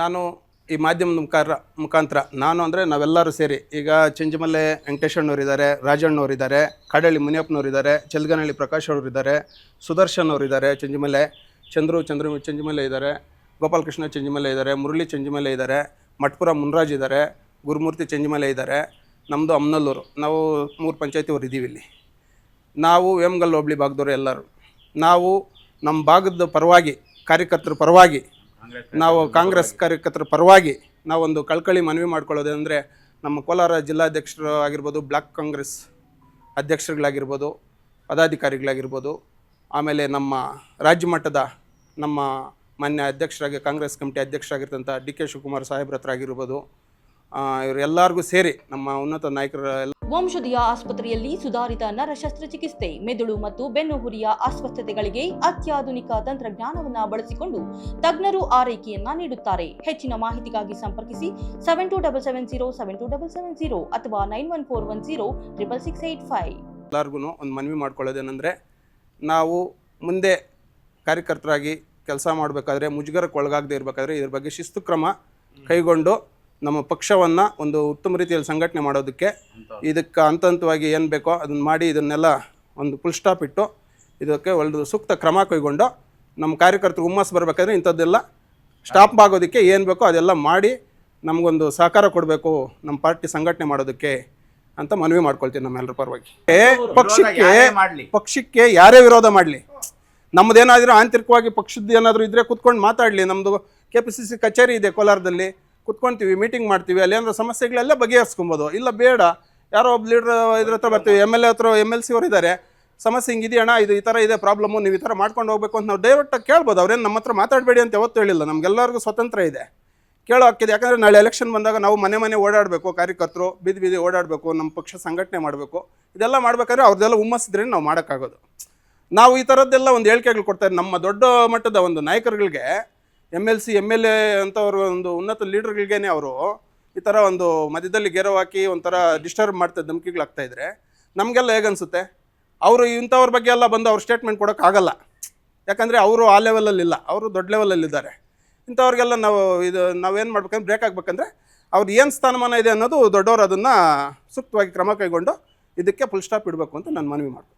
ನಾನು ಈ ಮಾಧ್ಯಮದ ಮುಖಾರ, ಮುಖಾಂತರ ನಾನು ಅಂದರೆ ನಾವೆಲ್ಲರೂ ಸೇರಿ, ಈಗ ಚಂಜಮಲ್ಲೆ ವೆಂಕಟೇಶಣ್ಣವ್ರು ಇದ್ದಾರೆ ರಾಜಣ್ಣವ್ರು ಇದ್ದಾರೆ ಕಾಡಳ್ಳಿ ಮುನಿಯಪ್ಪನವ್ರು ಇದ್ದಾರೆ ಚೆಲ್ಗನಹಳ್ಳಿ ಪ್ರಕಾಶ್ ಅವರಿದ್ದಾರೆ ಸುದರ್ಶನ್ ಅವರು ಇದ್ದಾರೆ ಚೆಂಜಮಲ್ಲೆ ಚಂದ್ರು ಚಂದ್ರು ಇದ್ದಾರೆ ಗೋಪಾಲಕೃಷ್ಣ ಚಂಜಮಲ್ಲೆ ಇದ್ದಾರೆ ಮುರಳಿ ಚಂಜಮಲ್ಲೆ ಇದ್ದಾರೆ ಮಟ್ಪುರ ಮುನ್ರಾಜ್ ಇದ್ದಾರೆ ಗುರುಮೂರ್ತಿ ಚಂಜಮಲ್ಲೆ ಇದ್ದಾರೆ ನಮ್ಮದು ಅಮ್ನಲ್ಲೂರು, ನಾವು ಮೂರು ಪಂಚಾಯತಿಯವ್ರು ಇದ್ದೀವಿ ಇಲ್ಲಿ. ನಾವು ವೇಮಗಲ್ ಹೋಬಳಿ ಭಾಗದವರು ಎಲ್ಲರೂ. ನಾವು ನಮ್ಮ ಭಾಗದ ಪರವಾಗಿ, ಕಾರ್ಯಕರ್ತರ ಪರವಾಗಿ ನಾವು ಕಾಂಗ್ರೆಸ್ ಕಾರ್ಯಕರ್ತರ ಪರವಾಗಿ ನಾವೊಂದು ಕಳ್ಕಳಿ ಮನವಿ ಮಾಡ್ಕೊಳ್ಳೋದಂದರೆ ನಮ್ಮ ಕೋಲಾರ ಜಿಲ್ಲಾಧ್ಯಕ್ಷರು ಆಗಿರ್ಬೋದು ಬ್ಲಾಕ್ ಕಾಂಗ್ರೆಸ್ ಅಧ್ಯಕ್ಷರುಗಳಾಗಿರ್ಬೋದು ಪದಾಧಿಕಾರಿಗಳಾಗಿರ್ಬೋದು ಆಮೇಲೆ ನಮ್ಮ ರಾಜ್ಯ ಮಟ್ಟದ ನಮ್ಮ ಮಾನ್ಯ ಅಧ್ಯಕ್ಷರಾಗಿ ಕಾಂಗ್ರೆಸ್ ಕಮಿಟಿ ಅಧ್ಯಕ್ಷರಾಗಿರ್ತಂಥ ಡಿ ಕೆ ಶಿವಕುಮಾರ್ ಸಾಹೇಬ್ರ ಹತ್ರ ಆಗಿರ್ಬೋದು ಇವರೆಲ್ಲರಿಗೂ ಸೇರಿ ನಮ್ಮ ಉನ್ನತ ನಾಯಕರ ವಂಶದಿಯ ಆಸ್ಪತ್ರೆಯಲ್ಲಿ ಸುಧಾರಿತ ನರ ಶಸ್ತ್ರಚಿಕಿತ್ಸೆ ಮೆದುಳು ಮತ್ತು ಬೆನ್ನುಹುರಿಯ ಅಸ್ವಸ್ಥತೆಗಳಿಗೆ ಅತ್ಯಾಧುನಿಕ ತಂತ್ರಜ್ಞಾನವನ್ನ ಬಳಸಿಕೊಂಡು ತಜ್ಞರು ಆರೈಕೆಯನ್ನ ನೀಡುತ್ತಾರೆ. ಹೆಚ್ಚಿನ ಮಾಹಿತಿಗಾಗಿ ಸಂಪರ್ಕಿಸಿ seven two double seven zero seven two double seven zero ಅಥವಾ nine one four one zero triple six eight five ಎಲ್ಲರಿಗೂ ಒಂದು ಮನವಿ ಮಾಡ್ಕೊಳ್ಳೋದೇನೆಂದರೆ ನಾವು ಮುಂದೆ ಕಾರ್ಯಕರ್ತರಾಗಿ ಕೆಲಸ ಮಾಡಬೇಕಾದ್ರೆ ಮುಜುಗರಕ್ಕೆ ಒಳಗಾಗದೇ ಇರಬೇಕಾದ್ರೆ ಇದ್ರ ಬಗ್ಗೆ ಶಿಸ್ತು ಕ್ರಮ ಕೈಗೊಂಡು ನಮ್ಮ ಪಕ್ಷವನ್ನು ಒಂದು ಉತ್ತಮ ರೀತಿಯಲ್ಲಿ ಸಂಘಟನೆ ಮಾಡೋದಕ್ಕೆ ಇದಕ್ಕೆ ಹಂತ ಹಂತವಾಗಿ ಏನು ಬೇಕೋ ಅದನ್ನು ಮಾಡಿ ಇದನ್ನೆಲ್ಲ ಒಂದು ಫುಲ್ ಸ್ಟಾಪ್ ಇಟ್ಟು ಇದಕ್ಕೆ ಒಂದು ಸೂಕ್ತ ಕ್ರಮ ಕೈಗೊಂಡು ನಮ್ಮ ಕಾರ್ಯಕರ್ತರು ಹುಮ್ಮಸ್ ಬರಬೇಕಾದ್ರೆ ಇಂಥದ್ದೆಲ್ಲ ಸ್ಟಾಪ್ ಆಗೋದಕ್ಕೆ ಏನು ಬೇಕೋ ಅದೆಲ್ಲ ಮಾಡಿ ನಮಗೊಂದು ಸಹಕಾರ ಕೊಡಬೇಕು ನಮ್ಮ ಪಾರ್ಟಿ ಸಂಘಟನೆ ಮಾಡೋದಕ್ಕೆ ಅಂತ ಮನವಿ ಮಾಡ್ಕೊಳ್ತೀನಿ ನಮ್ಮೆಲ್ಲರ ಪರವಾಗಿ. ಪಕ್ಷಕ್ಕೆ ಪಕ್ಷಕ್ಕೆ ಯಾರೇ ವಿರೋಧ ಮಾಡಲಿ. ನಮ್ಮದೇನಾದರೂ ಆಂತರಿಕವಾಗಿ ಪಕ್ಷದ ಏನಾದರೂ ಇದ್ದರೆ ಕೂತ್ಕೊಂಡು ಮಾತಾಡಲಿ. ನಮ್ಮದು ಕೆ ಪಿ ಸಿ ಸಿ ಕಚೇರಿ ಇದೆ ಕೋಲಾರದಲ್ಲಿ. ಕುತ್ಕೊಳ್ತೀವಿ ಮೀಟಿಂಗ್ ಮಾಡ್ತೀವಿ, ಅಲ್ಲಿ ಏನಾದ್ರು ಸಮಸ್ಯೆಗಳೆಲ್ಲ ಬಗೆಹರಿಸ್ಕೊಬೋದು. ಇಲ್ಲ ಬೇಡ, ಯಾರೋ ಒಬ್ಬ ಲೀಡ್ರ್ ಇದ್ರ ಹತ್ರ ಬರ್ತೀವಿ ಎಂ ಎಲ್ ಎ ಹತ್ರ ಎಂ ಎಲ್ ಸಿ ಅವರು ಇದ್ದಾರೆ ಸಮಸ್ಯೆ ಹಿಂಗಿದೆಯಣ್ಣ ಇದು ಈ ಥರ ಇದೆ ಪ್ರಾಬ್ಲಮ್ಮು ನೀವು ಈ ಥರ ಮಾಡ್ಕೊಂಡು ಹೋಗ್ಬೇಕು ಅಂತ ನಾವು ಡೈರೆಕ್ಟಾಗಿ ಕೇಳ್ಬೋದು. ಅವ್ರೇನು ನಮ್ಮ ಹತ್ರ ಮಾತಾಡಬೇಡಿ ಅಂತ ಯಾವತ್ತೂ ಹೇಳಿಲ್ಲ, ನಮಗೆಲ್ಲರಿಗೂ ಸ್ವತಂತ್ರ ಇದೆ. ಕೇಳೋ ಹಾಕಿದೆ ಯಾಕಂದರೆ ನಾಳೆ ಎಲೆಕ್ಷನ್ ಬಂದಾಗ ನಾವು ಮನೆ ಮನೆ ಓಡಾಡಬೇಕು, ಕಾರ್ಯಕರ್ತರು ಬೀದಿ ಬೀದಿ ಓಡಾಡಬೇಕು, ನಮ್ಮ ಪಕ್ಷ ಸಂಘಟನೆ ಮಾಡಬೇಕು, ಇದೆಲ್ಲ ಮಾಡ್ಬೇಕಾದ್ರೆ ಅವ್ರದ್ದೆಲ್ಲ ಹುಮ್ಮಸ್ಸಿದ್ರೆ ನಾವು ಮಾಡೋಕ್ಕಾಗೋದು. ನಾವು ಈ ಥರದ್ದೆಲ್ಲ ಒಂದು ಹೇಳಿಕೆಗಳು ಕೊಡ್ತಾರೆ, ನಮ್ಮ ದೊಡ್ಡ ಮಟ್ಟದ ಒಂದು ನಾಯಕರುಗಳಿಗೆ M L C M L A ಅಂಥವ್ರು ಒಂದು ಉನ್ನತ ಲೀಡರ್ಗಳಿಗೇನೆ ಅವರು ಈ ಥರ ಒಂದು ಮಧ್ಯದಲ್ಲಿ ಗೆರವಾಕಿ ಹಾಕಿ ಒಂಥರ ಡಿಸ್ಟರ್ಬ್ ಮಾಡ್ತಾ ಧಮಕಿಗಳಾಗ್ತಾ ಇದ್ರೆ ನಮಗೆಲ್ಲ ಹೇಗನ್ಸುತ್ತೆ? ಅವರು ಇಂಥವ್ರ ಬಗ್ಗೆ ಎಲ್ಲ ಬಂದು ಅವ್ರ ಸ್ಟೇಟ್ಮೆಂಟ್ ಕೊಡೋಕ್ಕಾಗಲ್ಲ ಯಾಕಂದರೆ ಅವರು ಆ ಲೆವೆಲಲ್ಲಿಲ್ಲ ಅವರು ದೊಡ್ಡ ಲೆವೆಲಲ್ಲಿದ್ದಾರೆ ಇಂಥವ್ರಿಗೆಲ್ಲ ನಾವು ಇದು ನಾವೇನು ಮಾಡ್ಬೇಕಂದ್ರೆ ಬ್ರೇಕ್ ಆಗ್ಬೇಕಂದ್ರೆ ಅವ್ರು ಏನು ಸ್ಥಾನಮಾನ ಇದೆ ಅನ್ನೋದು ದೊಡ್ಡವರು ಅದನ್ನು ಸೂಕ್ತವಾಗಿ ಕ್ರಮ ಕೈಗೊಂಡು ಇದಕ್ಕೆ ಫುಲ್ ಸ್ಟಾಪ್ ಇಡಬೇಕು ಅಂತ ನಾನು ಮನವಿ ಮಾಡ್ತೀನಿ